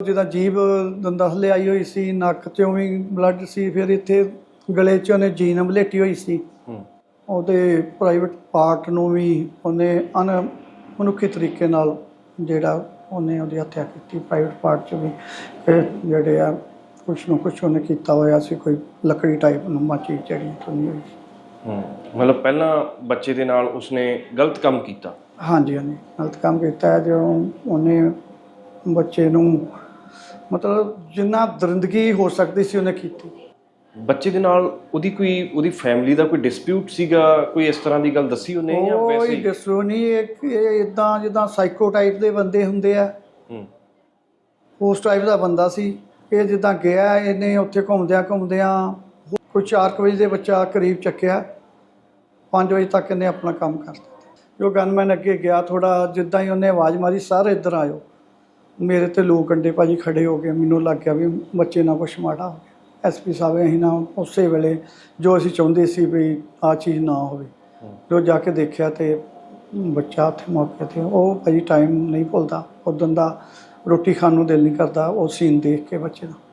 ਜਿਹਦਾ ਜੀਭ ਦੰਦਾਂ ਥੱਲੇ ਆਈ ਹੋਈ ਸੀ ਨੱਕ 'ਚੋਂ ਵੀ ਬਲੱਡ ਸੀ ਫਿਰ ਇੱਥੇ ਗਲੇ 'ਚ ਉਹਨੇ ਜੀਨ ਬਲੇਟੀ ਹੋਈ ਸੀ। ਹੂੰ। ਉਹਦੇ ਪ੍ਰਾਈਵੇਟ ਪਾਰਟ ਨੂੰ ਵੀ ਉਹਨੇ ਅਨ ਮਨੁੱਖੀ ਤਰੀਕੇ ਨਾਲ ਜਿਹੜਾ ਉਹਨੇ ਉਹਦੀ ਹੱਤਿਆ ਕੀਤੀ ਪ੍ਰਾਈਵੇਟ ਪਾਰਟ 'ਚ ਵੀ। ਜਿਹੜੇ ਆ ਕੁਛ ਨੂੰ ਕੁਛ ਉਹਨੇ ਕੀਤਾ ਹੋਇਆ ਸੀ ਕੋਈ ਲੱਕੜੀ ਟਾਈਪ ਨੂੰ ਚੀਜ਼ ਜਿਹੜੀ ਹੋਈ ਸੀ। ਹੂੰ। ਮਤਲਬ ਪਹਿਲਾਂ ਬੱਚੇ ਦੇ ਨਾਲ ਉਸਨੇ ਗਲਤ ਕੰਮ ਕੀਤਾ? ਹਾਂਜੀ ਹਾਂਜੀ। ਗਲਤ ਕੰਮ ਕੀਤਾ ਹੈ ਜੋ ਉਹਨੇ ਬੱਚੇ ਨੂੰ ਮਤਲਬ ਜਿੰਨਾ ਦਰਿੰਦਗੀ ਹੋ ਸਕਦੀ ਸੀ ਉਹਨੇ ਕੀਤੀ। ਬੱਚੇ ਦੇ ਨਾਲ ਉਹਦੀ ਕੋਈ ਉਹਦੀ ਫੈਮਿਲੀ ਦਾ ਕੋਈ ਡਿਸਪਿਊਟ ਸੀਗਾ? ਕੋਈ ਇਸ ਤਰ੍ਹਾਂ ਦੀ ਗੱਲ ਦੱਸੀ ਉਹਨੇ ਜਾਂ ਵੈਸੇ ਕੋਈ ਹੀ? ਦੱਸੋ ਨਹੀਂ ਇਹ ਇਦਾਂ ਜਿੱਦਾਂ ਸਾਈਕੋ ਟਾਈਪ ਦੇ ਬੰਦੇ ਹੁੰਦੇ ਆ। ਹੂੰ। ਉਸ ਟਾਈਪ ਦਾ ਬੰਦਾ ਸੀ। ਇਹ ਜਿੱਦਾਂ ਗਿਆ ਇਹਨੇ ਉੱਥੇ ਘੁੰਮਦਿਆਂ ਘੁੰਮਦਿਆਂ ਕੋਈ 4 ਵਜੇ ਦੇ ਬੱਚਾ ਕਰੀਬ ਚੱਕਿਆ। 5 ਵਜੇ ਤੱਕ ਇਹਨੇ ਆਪਣਾ ਕੰਮ ਕਰ ਦਿੱਤਾ। ਜੋ ਗਨਮੈਨ ਅੱਗੇ ਗਿਆ ਥੋੜਾ ਜਿੱਦਾਂ ਹੀ ਉਹਨੇ ਆਵਾਜ਼ ਮਾਰੀ ਸਾਰੇ ਇੱਧਰ ਆਇਓ। ਮੇਰੇ ਤੇ ਲੋਕ ਕੰਡੇ ਭਾਜੀ ਖੜੇ ਹੋ ਗਏ ਮੈਨੂੰ ਲੱਗ ਗਿਆ ਵੀ ਬੱਚੇ ਨਾਲ ਕੁਛ ਮਾੜਾ ਹੋ ਗਿਆ ਐਸਪੀ ਸਾਹਿਬ, ਅਸੀਂ ਨਾ ਉਸੇ ਵੇਲੇ ਜੋ ਅਸੀਂ ਚਾਹੁੰਦੇ ਸੀ ਵੀ ਆ ਚੀਜ਼ ਨਾ ਹੋਵੇ, ਜੋ ਜਾ ਕੇ ਦੇਖਿਆ ਤੇ ਬੱਚਾ ਉੱਥੇ ਮੌਕੇ ਤੇ, ਉਹ ਭਾਜੀ ਟਾਈਮ ਨਹੀਂ ਭੁੱਲਦਾ। ਉਦੋਂ ਦਾ ਰੋਟੀ ਖਾਣ ਨੂੰ ਦਿਲ ਨਹੀਂ ਕਰਦਾ, ਉਹ ਸੀਨ ਦੇਖ ਕੇ ਬੱਚੇ ਦਾ।